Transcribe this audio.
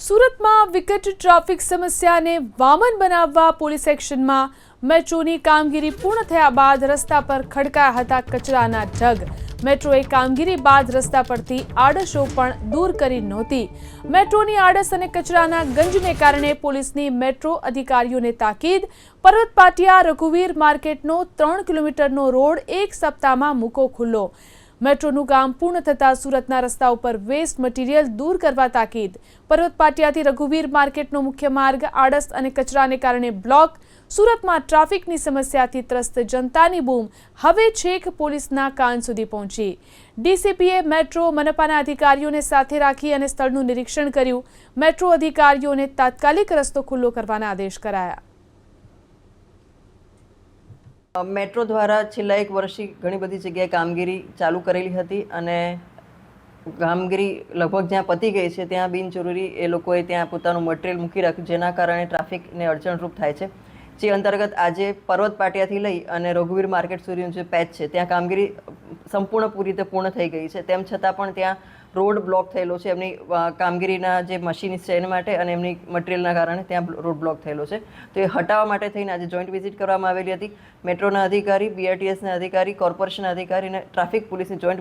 સુરતમાં વિકટ ટ્રાફિક સમસ્યાને વામન બનાવવા પોલીસ એક્શનમાં મેટ્રોની કામગીરી પૂર્ણ થયા બાદ રસ્તા પર ખડકાયા હતા કચરાના ઢગ. મેટ્રોએ કામગીરી બાદ રસ્તા પરથી આડશો પણ દૂર કરી નહોતી. મેટ્રોની આડસ અને કચરાના ગંજને કારણે પોલીસની મેટ્રો અધિકારીઓને તાકીદ, પર્વત પાટિયા રઘુવીર માર્કેટનો ત્રણ કિલોમીટરનો રોડ એક સપ્તાહમાં મૂકો ખુલ્લો. મેટ્રોનું કામ પૂર્ણ થતાં સુરતના રસ્તા ઉપર વેસ્ટ મટીરિયલ દૂર કરવા તાકીદ. પર્વત પાટિયાથી રઘુવીર માર્કેટનો મુખ્ય માર્ગ આડસ અને કચરાને કારણે બ્લોક. સુરતમાં ટ્રાફિકની સમસ્યાથી ત્રસ્ત જનતાની બૂમ. હવે છેક પોલીસના કાન સુધી પહોંચી. ડીસીપીએ મેટ્રો મનપાના અધિકારીઓને સાથે રાખી અને સ્થળનું નિરીક્ષણ કર્યું. મેટ્રો અધિકારીઓને તાત્કાલિક રસ્તો ખુલ્લો કરવાના આદેશ કરાયા. મેટ્રો દ્વારા છેલ્લા એક વર્ષથી ઘણી બધી જગ્યાએ કામગીરી ચાલુ કરેલી હતી અને કામગીરી લગભગ જ્યાં પતી ગઈ છે, ત્યાં બિનજરૂરી એ લોકોએ ત્યાં પોતાનું મટીરિયલ મૂકી રાખ્યું, જેના કારણે ટ્રાફિકને અડચણરૂપ થાય છે. જે અંતર્ગત આજે પર્વત પાટિયાથી લઈ અને રઘુવીર માર્કેટ સુધીનું જે પેચ છે, ત્યાં કામગીરી સંપૂર્ણ પૂરી રીતે પૂર્ણ થઈ ગઈ છે. તેમ છતાં પણ ત્યાં રોડ બ્લોક થયેલો છે. એમની કામગીરીના જે મશીનિસ્ટ છે એના માટે અને એમની મટીરિયલના કારણે ત્યાં રોડ બ્લોક થયેલો છે. તો એ હટાવવા માટે થઈને આજે જોઈન્ટ વિઝિટ કરવામાં આવેલી હતી. મેટ્રોના અધિકારી બીઆરટીએસના અધિકારી, કોર્પોરેશનના અધિકારી અને ટ્રાફિક પોલીસની જોઈન્ટ